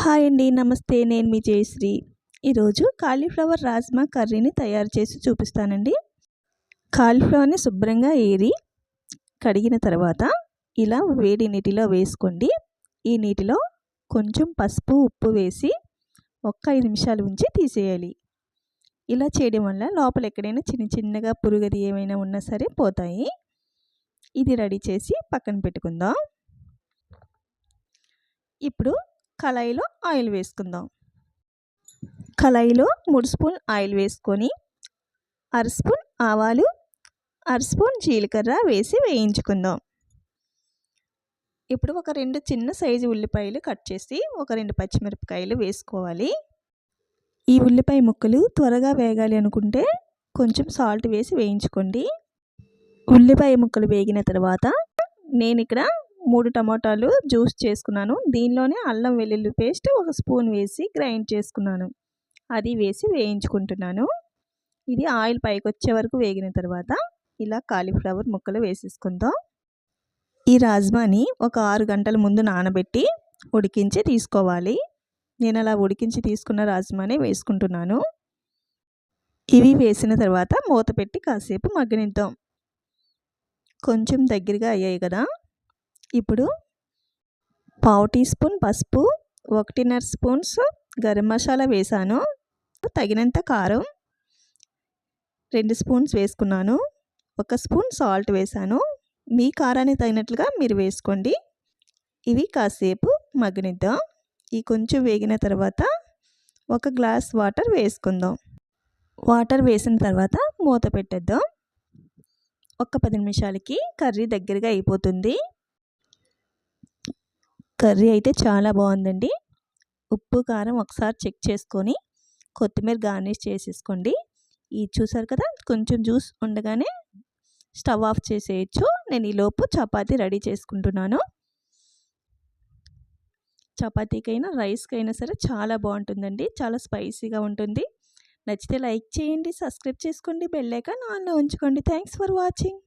Hi అండి నమస్తే. నేను మీ జయశ్రీ. ఈరోజు కాలీఫ్లవర్ రాజ్మా కర్రీని తయారు చేసి చూపిస్తానండి. కాలీఫ్లవర్ని శుభ్రంగా ఏరి కడిగిన తర్వాత ఇలా వేడి నీటిలో వేసుకోండి. ఈ నీటిలో కొంచెం పసుపు ఉప్పు వేసి ఒక్క ఐదు నిమిషాలు ఉంచి తీసేయాలి. ఇలా చేయడం వల్ల లోపల ఎక్కడైనా చిన్న చిన్నగా పురుగది ఏమైనా ఉన్నా సరే పోతాయి. ఇది రెడీ చేసి పక్కన పెట్టుకుందాం. ఇప్పుడు కళాయిలో ఆయిల్ వేసుకుందాం. కళాయిలో మూడు స్పూన్ ఆయిల్ వేసుకొని అర స్పూన్ ఆవాలు అర స్పూన్ జీలకర్ర వేసి వేయించుకుందాం. ఇప్పుడు ఒక రెండు చిన్న సైజు ఉల్లిపాయలు కట్ చేసి ఒక రెండు పచ్చిమిరపకాయలు వేసుకోవాలి. ఈ ఉల్లిపాయ ముక్కలు త్వరగా వేగాలి అనుకుంటే కొంచెం సాల్ట్ వేసి వేయించుకోండి. ఉల్లిపాయ ముక్కలు వేగిన తర్వాత నేను ఇక్కడ మూడు టమాటాలు జ్యూస్ చేసుకున్నాను. దీనిలోనే అల్లం వెల్లుల్లి పేస్ట్ ఒక స్పూన్ వేసి గ్రైండ్ చేసుకున్నాను. అది వేసి వేయించుకుంటున్నాను. ఇది ఆయిల్ పైకి వచ్చే వరకు వేగిన తర్వాత ఇలా కాలీఫ్లవర్ ముక్కలు వేసేసుకుందాం. ఈ రాజ్మాని ఒక ఆరు గంటల ముందు నానబెట్టి ఉడికించి తీసుకోవాలి. నేను అలా ఉడికించి తీసుకున్న రాజ్మానే వేసుకుంటున్నాను. ఇవి వేసిన తర్వాత మూత పెట్టి కాసేపు మగ్గనిద్దాం. కొంచెం దగ్గరగా అయ్యాయి కదా. ఇప్పుడు పావు టీ స్పూన్ పసుపు ఒకటిన్నర స్పూన్స్ గరం మసాలా వేసాను. తగినంత కారం రెండు స్పూన్స్ వేసుకున్నాను. ఒక స్పూన్ సాల్ట్ వేసాను. మీ కారానికి తగినట్లుగా మీరు వేసుకోండి. ఇవి కాసేపు మగ్గనిద్దాం. ఈ కొంచెం వేగిన తర్వాత ఒక గ్లాస్ వాటర్ వేసుకుందాం. వాటర్ వేసిన తర్వాత మూత పెట్టేద్దాం. ఒక పది నిమిషాలకి కర్రీ దగ్గరగా అయిపోతుంది. కర్రీ అయితే చాలా బాగుందండి. ఉప్పు కారం ఒకసారి చెక్ చేసుకొని కొత్తిమీర గార్నిష్ చేసేసుకోండి. ఇది చూసారు కదా కొంచెం జ్యూస్ ఉండగానే స్టవ్ ఆఫ్ చేసేయచ్చు. నేను ఈలోపు చపాతీ రెడీ చేసుకుంటున్నాను. చపాతీకైనా రైస్కైనా సరే చాలా బాగుంటుందండి. చాలా స్పైసీగా ఉంటుంది. నచ్చితే లైక్ చేయండి సబ్స్క్రైబ్ చేసుకోండి బెల్ ఐకాన్ ఆన్లో ఉంచుకోండి. Thanks for watching.